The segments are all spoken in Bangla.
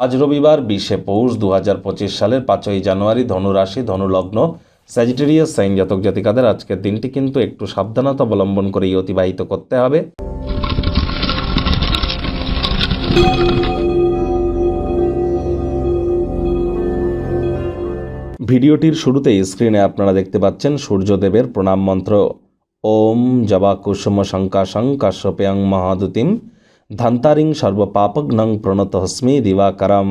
আজ রবিবার বিশে পৌষ দু পঁচিশ সালের পাঁচই জানুয়ারি ধনুরাশি, ধনুলগ্ন স্যাজিটেরিয়াস সাইন জাতক জাতিকাদের আজকের দিনটি কিন্তু একটু সাবধানতা অবলম্বন করেই অতিবাহিত করতে হবে। ভিডিওটির শুরুতে স্ক্রিনে আপনারা দেখতে পাচ্ছেন সূর্যদেবের প্রণাম মন্ত্র। ওম জবা কুসুম শঙ্কা শঙ্কাশং কাশ্যপেয়ং মহাদুতিম। ধান্তারিং সর্বপাপগ্নং প্রণত হস্মি দিবাকারম।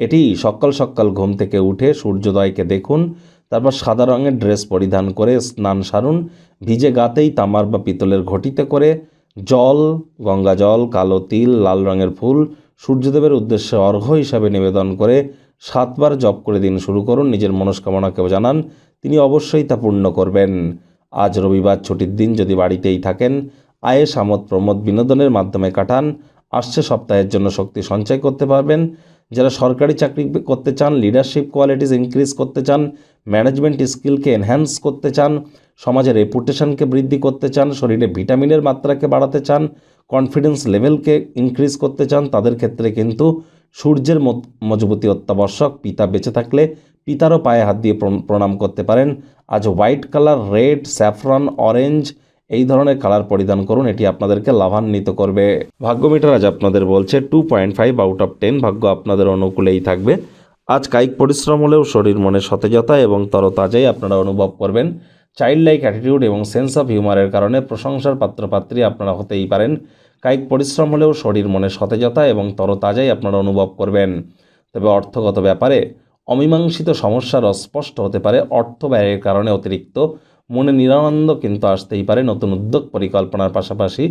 এটি সকাল সকাল ঘুম থেকে উঠে সূর্যোদয়কে দেখুন, তারপর সাদা রঙের ড্রেস পরিধান করে স্নান সারুন, ভিজে গাতেই তামার বা পিতলের ঘটিতে করে জল, গঙ্গা জল, কালো তিল, লাল রঙের ফুল, সূর্যদেবের উদ্দেশ্যে অর্ঘ্য হিসাবে নিবেদন করে সাতবার জপ করে দিন শুরু করুন, নিজের মনস্কামনাকেও জানান, তিনি অবশ্যই তা পূর্ণ করবেন। আজ রবিবার ছুটির দিন, যদি বাড়িতেই থাকেন আয়ে সামত প্রমোদ বিনোদনের মাধ্যমে কাটান। আসছে সপ্তাহের জন্য শক্তি সঞ্চয় করতে পারবেন। যারা সরকারি চাকরি করতে চান লিডারশিপ কোয়ালিটিস ইনক্রিজ করতে চান ম্যানেজমেন্ট স্কিলকে এনহ্যান্স করতে চান সমাজের রেপুটেশনকে বৃদ্ধি করতে চান, শরীরে ভিটামিনের মাত্রাকে বাড়াতে চান কনফিডেন্স লেভেলকে ইনক্রিজ করতে চান, তাদের ক্ষেত্রে কিন্তু সূর্যের মজবুতি অত্যাবশ্যক। পিতা বেঁচে থাকলে পিতারও পায়ে হাত দিয়ে প্রণাম করতে পারেন। আজ white colour red saffron orange এই ধরনের কালার পরিধান করুন, এটি আপনাদেরকে লাভান্বিত করবে। ভাগ্য মিটার আজ আপনাদের বলছে two point five out of ten ভাগ্য আপনাদের অনুকূলেই থাকবে। আজ কায়িক পরিশ্রম হলেও শরীর মনে সতেজতা এবং তরতাজাই আপনারা অনুভব করবেন। চাইল্ড লাইক অ্যাটিটিউড এবং সেন্স অফ হিউমারের কারণে প্রশংসার পাত্রপাত্রী আপনারা হতেই পারেন। কায়িক পরিশ্রম হলেও শরীর মনে সতেজতা এবং তরতাজাই আপনারা অনুভব করবেন। তবে অর্থগত ব্যাপারে অমীমাংসিত সমস্যার অস্পষ্ট হতে পারে অর্থ ব্যয়ের কারণে অতিরিক্ত। মনে নিরানন্দ কিন্তু আসতেই পারে নতুন উদ্যোগ পরিকল্পনার পাশাপাশি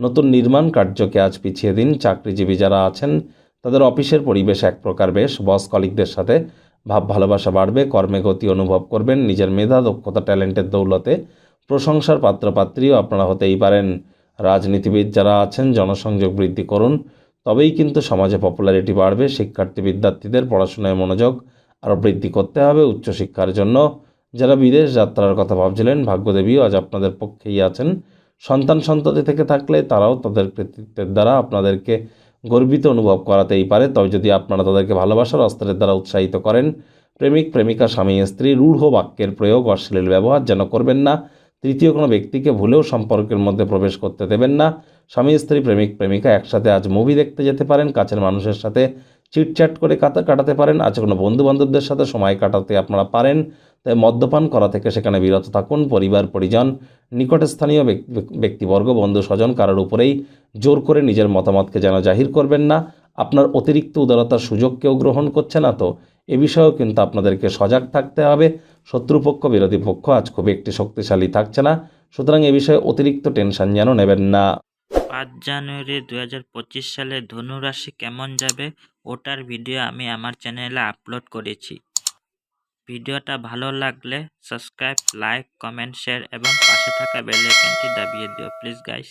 নতুন নির্মাণ কার্যকে আজ পিছিয়ে দিন চাকরিজীবী যারা আছেন, তাদের অফিসের পরিবেশ এক প্রকার বেশ। বস কলিকদের সাথে ভাব ভালোবাসা বাড়বে, কর্মে গতি অনুভব করবেন, নিজের মেধা, দক্ষতা, ট্যালেন্টের দৌলতে প্রশংসার পাত্রপাত্রীও আপনারা হতেই পারেন। রাজনীতিবিদ যারা আছেন, জনসংযোগ বৃদ্ধি করুন, তবেই কিন্তু সমাজে পপুলারিটি বাড়বে। শিক্ষার্থী, বিদ্যার্থীদের পড়াশোনায় মনোযোগ আরও বৃদ্ধি করতে হবে উচ্চশিক্ষার জন্য। যারা বিদেশ যাত্রার কথা ভাবছিলেন, ভাগ্যদেবীও আজ আপনাদের পক্ষেই আছেন। সন্তান সন্ততি থেকে থাকলে তারাও তাদের কৃতিত্বের দ্বারা আপনাদেরকে গর্বিত অনুভব করাতেই পারে। তবে যদি আপনারা তাদেরকে ভালোবাসার অস্ত্রের দ্বারা উৎসাহিত করেন, প্রেমিক, প্রেমিকা, স্বামী, স্ত্রী, রূঢ় বাক্যের প্রয়োগ, অশ্লীল ব্যবহার যেন করবেন না, তৃতীয় কোনো ব্যক্তিকে ভুলেও সম্পর্কের মধ্যে প্রবেশ করতে দেবেন না। স্বামী, স্ত্রী, প্রেমিক, প্রেমিকা একসাথে আজ মুভি দেখতে যেতে পারেন, কাছের মানুষের সাথে চিটচ্যাট করে কাটা কাটাতে পারেন, আজ কোনো বন্ধু বান্ধবদের সাথে সময় কাটাতে আপনারা পারেন। তাই মদ্যপান করা থেকে সেখানে বিরত থাকুন। পরিবার, পরিজন, নিকটস্থানীয় ব্যক- ব্যক- ব্যক্তিবর্গ, বন্ধু, স্বজন কারোর উপরেই জোর করে নিজের মতামতকে যেন জাহির করবেন না। আপনার অতিরিক্ত উদারতার সুযোগ কেউ গ্রহণ করছে না তো। এ বিষয়েও কিন্তু আপনাদেরকে সজাগ থাকতে হবে। শত্রুপক্ষ, বিরোধী পক্ষ আজ খুব একটি শক্তিশালী থাকছে না। সুতরাং এ বিষয়ে অতিরিক্ত টেনশন যেন নেবেন না। পাঁচ জানুয়ারি দু হাজার পঁচিশ সালে ধনু রাশি কেমন যাবে ওটার ভিডিও আমি আমার চ্যানেলে আপলোড করেছি। ভিডিওটা ভালো লাগলে সাবস্ক্রাইব, লাইক, কমেন্ট, শেয়ার এবং পাশে থাকা বেল আইকনটি দাবিয়ে দিও, প্লিজ গাইস